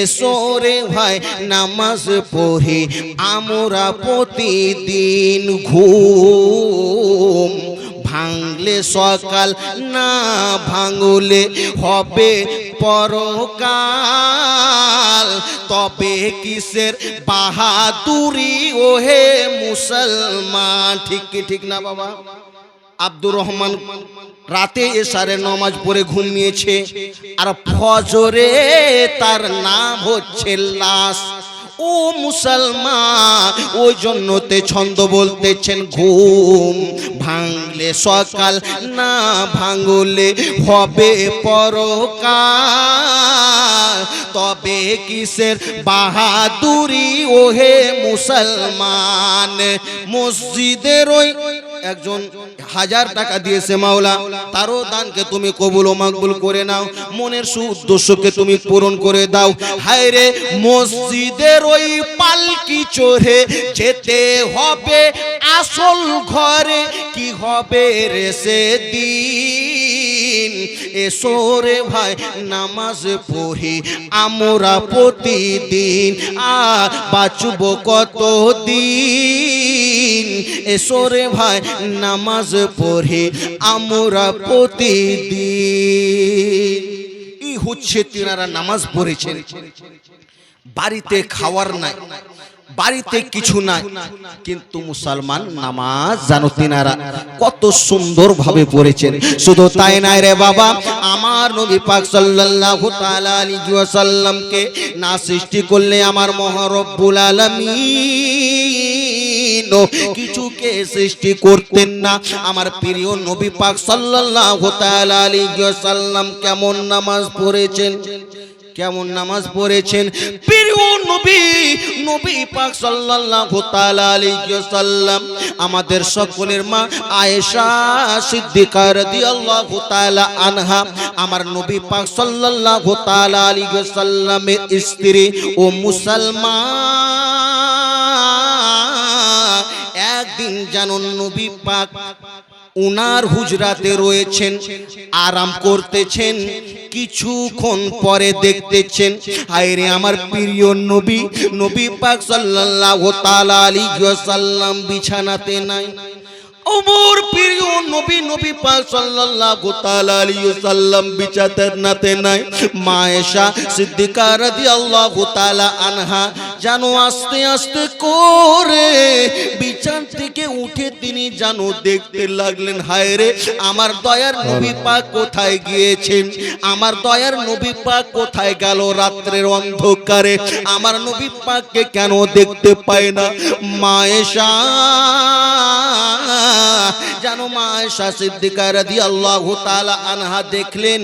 এসো রে ভাই নামাজ পড়ি, আমরা প্রতিদিন ঘুম ভাঙলে সকাল, না ভাঙলে হবে পরকাল। তবে কিসের বাহাদুরি, ওহে মুসলমান? ঠিক কি, ঠিক না বাবা? আব্দুর রহমান রাতে এসারে নমাজ পড়ে ঘুমিয়েছে আর ফজরে তার নাম হচ্ছে লাশ। ও মুসলমান, ওই জন্যতে ছন্দ বলতেছেন, ঘুম ভাঙলে সকাল, না ভাঙলে হবে পরকাল। তবে কিসের বাহাদুরি, ওহে মুসলমান? মসজিদের ওই একজন হাজার টাকা দিয়েছে মাওলা, তারও দানকে তুমি কবুল ও মাকবুল করে নাও। মনের সুউদ্দেশ্যকে তুমি পূরণ করে দাও। হায় রে মসজিদের ওই পালকি চড়ে যেতে হবে আসল ঘরে, কি হবে রে সে দিন এসো রে ভাই, নামাজ পড়ি, আমরা প্রতিদিন আর বাঁচব কত দিন এসো রে ভাই, নামাজ পড়ি আমরা প্রতিদিন। এই হচ্ছে তিনারা নামাজ পড়েছেন। বাড়িতে খাওয়ার নাই, বাড়িতে কিছু নাই। কিন্তু মুসলমান নামাজ জানো তিনারা কত সুন্দর ভাবে পড়েছেন। শুধু তাই নাই রে বাবা, আমার নবী পাক সাল্লাল্লাহু তাআলা আলাইহি ওয়াসাল্লামকে না সৃষ্টি করলে আমার মহারব্বুল আলামিন। কিছুকে সৃষ্টি করতেন না। আমার প্রিয় নবী পাক সাল্লাল্লাহু তাআলা আলাইহি ওয়াসাল্লাম কেমন নামাজ পড়েছেন? কেমন নামাজ পড়েছেন? প্রিয় নবী নবী পাক সাল্লাল্লাহু তাআলা আলাইহি ওয়াসাল্লাম আমাদের সকলের মা আয়েশা সিদ্দিকা রাদিয়াল্লাহু তাআলা আনহা, আমার নবী পাক সাল্লাল্লাহু তাআলা আলাইহি ওয়াসাল্লামের স্ত্রী ও মুসলমান একদিন যেন নবী পাক উনার হুজরাতে রয়েছেন, আরাম করতেছেন, কিছুক্ষণ পরে দেখতেছেন, হায়রে আমার প্রিয় নবী নবী পাক সাল্লাল্লাহু তাআলা আলাইহি ওয়াসাল্লাম বিছানাতে নাই। ওমর প্রিয় নবী নবী পাক সাল্লাল্লাহু তাআলা আলাইহি ওয়াসাল্লাম বিছাতে নাতে নাই। মা আয়েশা সিদ্দিকা রাদিয়াল্লাহু তাআলা আনহা জানো আস্তে আস্তে করে বিছান থেকে উঠে তিনি জানো দেখতে লাগলেন, হায় রে, আমার দয়ার নবী পাক কোথায় গিয়েছেন? আমার দয়ার নবী পাক কোথায় গেল রাত্রের অন্ধকারে? আমার নবী পাককে কেন দেখতে পায় না? মায়েশা জানো মা আয়েশা সিদ্দিকা রাদিয়াল্লাহু তাআলা আনহা দেখলেন,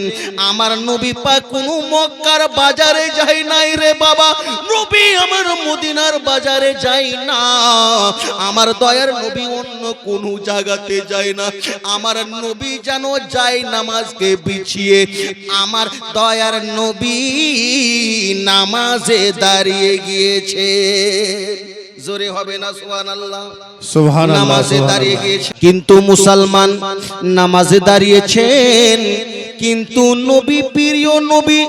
আমার নবী পাক কোন মক্কার বাজারে যায় নাই রে বাবা। নবী আমার মদিনার বাজারে যায় না। আমার দয়ার নবী অন্য কোন জায়গাতে যায় না। আমার নবী যেন যায় নামাজকে বিছিয়ে, আমার দয়ার নবী নামাজে দাঁড়িয়ে গিয়েছে। জোরে হবে না সুবহানাল্লাহ। সুবহানাল্লাহ নামাজে দাঁড়িয়ে গিয়েছে। কিন্তু মুসলমান নামাজে দাঁড়িয়েছেন কিন্তু নবী প্রিয় নবী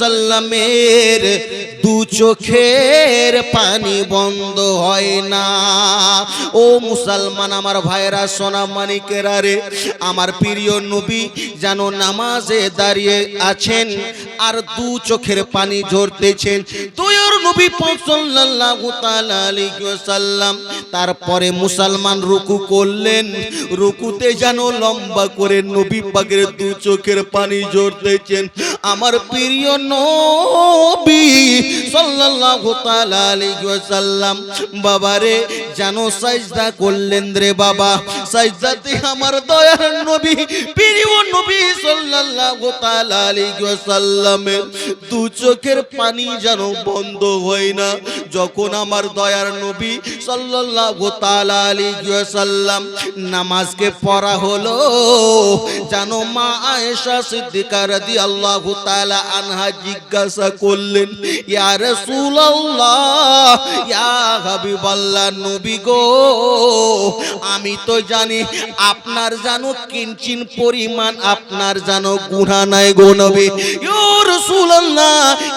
সাল্লামের দু চোখের পানি বন্ধ হয় না। ও মুসলমান আমার ভাইরা, সোনা মানিকেরা রে, আমার প্রিয় নবী যেন নামাজে দাঁড়িয়ে আছেন আর দু চোখের পানি ঝরতেছেন। তোর নবী ওয়াসাল্লাম তারপরে মুসলমান রুকু করলেন। রুকুতে যেন লম্বা করে নবী পাকের দু চোখের পানি ঝরতেছেন আমার প্রিয় নবী সাল্লাল্লাহু তাআলা আলাইহি ওয়াসাল্লাম, বাবারে যেন সাজদা করলেন রে বাবা। সাজদাতে আমার দয়ার নবী, প্রিয় নবী সাল্লাল্লাহু তাআলা আলাইহি ওয়াসাল্লামের দু চোখের পানি যেন বন্ধ হয় না। যখন আমার দয়ার নবী সাল্লাল্লাহু তাআলা আলাইহি ওয়াসাল্লাম নামাজকে পড়া হলো, জানো মা আয়েশা সিদ্দিকা রাদিয়াল্লাহু তাআলা আনহা জিজ্ঞাসা করলেন, ইয়া রাসূলুল্লাহ, ইয়া হাবিবাল্লাহ নবী গো, আমি তো জানি আপনার জানো কিঞ্চিন পরিমাণ আপনার জানো গুণা নাই গো নবী।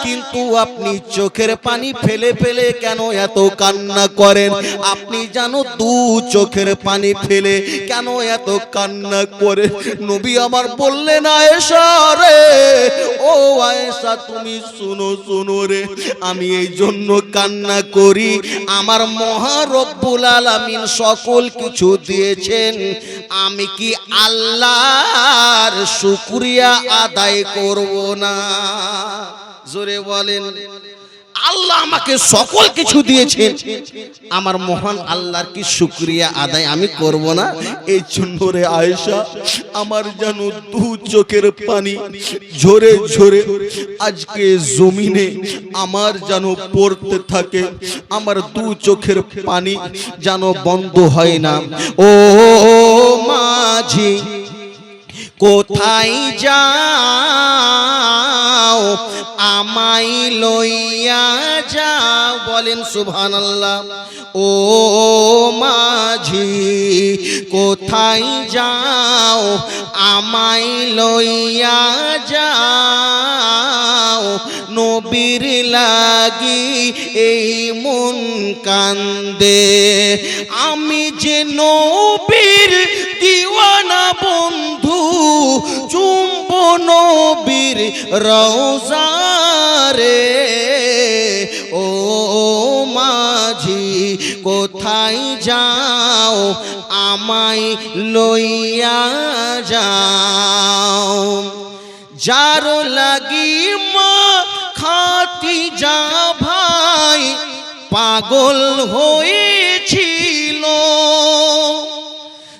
কিন্তু আপনি চোখের পানি ফেলে ফেলে কেন এত কান্না করেন? আপনি জানো দু চোখের পানি ফেলে কেন এত কান্না করে নবী আমার বললেন, আয়েশা রে। ও আয়েশা, তুমি শুনো শুনো রে। আমি এই জন্য কান্না করি। আমার মহারব্বুল আলামিন সকল কিছু দিয়েছেন। আমি কি আল্লাহর শুকরিয়া আদায় করব না? জোরে বলেন। আল্লাহ আমাকে সকল কিছু দিয়েছেন। আমার মহান আল্লাহর কি শুক্রিয়া আদায় আমি করব না? এই জন্য রে আয়েশা, আমার যেন দু চোখের পানি ঝরে ঝরে আজকে জমিনে আমার যেন পড়তে থাকে, আমার দু চোখের পানি যেন বন্ধ হয় না। ও মাঝি, কোথায় যাও আমাই লইয়া যাও। বলেন, সুবহানাল্লাহ। ও মাঝি, কোথায় যাও? আমাই লইয়া যাও। নবীর লাগি এই মন কান্দে। আমি যে নবীর দিওয়ানা বন্ধু নবীর রৌজারে ও মাঝি, কোথায় যাও, আমায় লইয়া যাও। যার লাগি মা খাতি যা ভাই, পাগল হয়েছিল।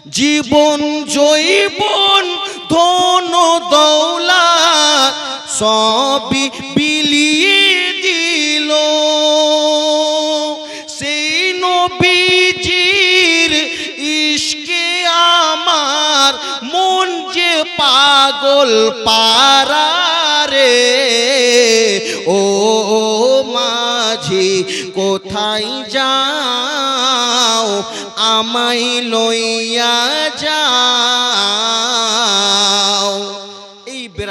জীবন জৈবন ধন দৌলা সবই বিলিয়ে দিল। সেই নবীজির ইশকে আমার মন যে পাগল পারারে। ও মাঝি, কোথায় যাও আমায় লইয়া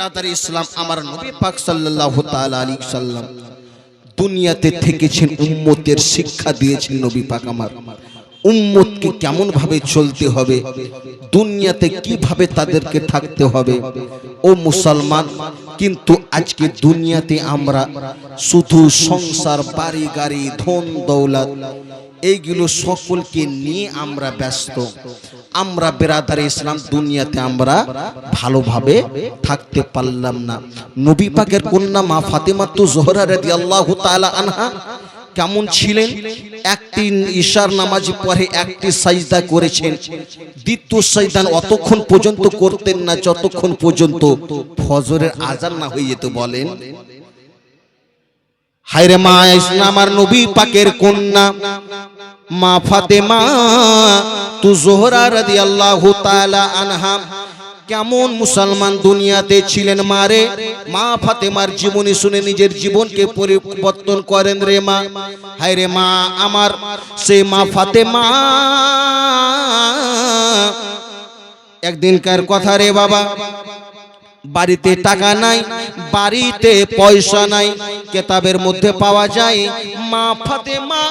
বেরাদার ইসলাম আমার নবী পাক সাল্লাল্লাহু তাআলা আলাইহি সাল্লাম দুনিয়াতে থেকেছেন, উম্মতের শিক্ষা দিয়েছেন নবী পাক আমার। উম্মতকে কেমন ভাবে চলতে হবে, দুনিয়াতে কীভাবে তাদেরকে থাকতে হবে? ও মুসলমান, কিন্তু আজকে দুনিয়াতে আমরা শুধু সংসার বাড়ি গাড়ি ধন দৌলত এইগুলো সকলকে নিয়ে আমরা ব্যস্ত। আমরা বেরাদার ইসলাম দুনিয়াতে আমরা ভালোভাবে থাকতে পারলাম না। নবী পাকের কন্যা মা ফাতেমা তো জোহরা রাদিয়াল্লাহু তাআলা আনহা কেমন ছিলেন? একটি ঈশার নামাজ পরে একটি সাজদা করেছেন। দ্বিতীয় সাজদান অতক্ষণ পর্যন্ত করতেন না, যতক্ষণ পর্যন্ত ফজরের আজান না হয়ে যেত বলেন। হায়রে মা ইসলাম আর নবী পাকের কন্যা। মা ফাতেমা, তু জোহরা রাদিয়াল্লাহু তাআলা আনহা। কেমন মুসলমান দুনিয়াতে ছিলেন মারে মা ফাতেমার জীবনী শুনে নিজের জীবনকে পরিবর্তন করেন রে মা। হায় রে মা, আমার সে মা ফাতেমা। একদিনকার কথা রে বাবা বাড়িতে টাকা নাই বাড়িতে পয়সা নাই কেতাবের মধ্যে পাওয়া যায় মা ফাতে মা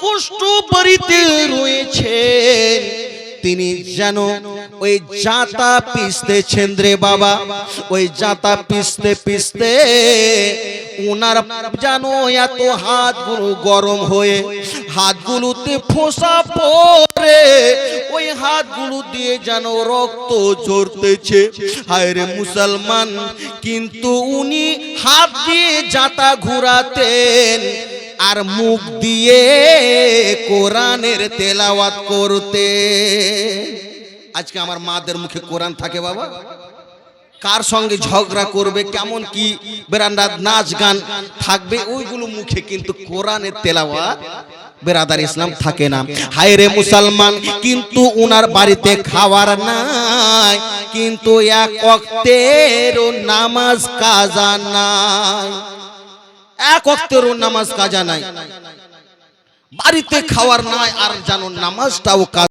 কষ্ট বাড়িতে রয়েছে। তিনি যেন ওই জাতা পিসতেছেন রে বাবা ওই জাতা পিসতে পিসতে ওনার যেন এত হাতগুলো গরম হয়ে, হাতগুলোতে ফোসা পরে ওই হাতগুলো দিয়ে যেন রক্ত ঝরতেছে। হায় রে মুসলমান, কিন্তু উনি হাত দিয়ে জাতা ঘুরাতেন আর মুখ দিয়ে কোরআনের তেলাওয়াত করতে আজকে আমার মাদের মুখে কোরআন থাকে বাবা? কার সঙ্গে ঝগড়া করবে, কেমন কি বেরান্ডার নাচ গান থাকবে, ওইগুলো মুখে কিন্তু কোরআনের তেলাওয়াত বেরাদার ইসলাম থাকে না। হায় রে মুসলমান, কিন্তু উনার বাড়িতে খাওয়ার নাই, কিন্তু এক অক্তের নামাজ কাজা নাই। এক অক্তের নামাজ কাজা নাই। বাড়িতে খাওয়ার নাই আর জানো নামাজটাও কাজ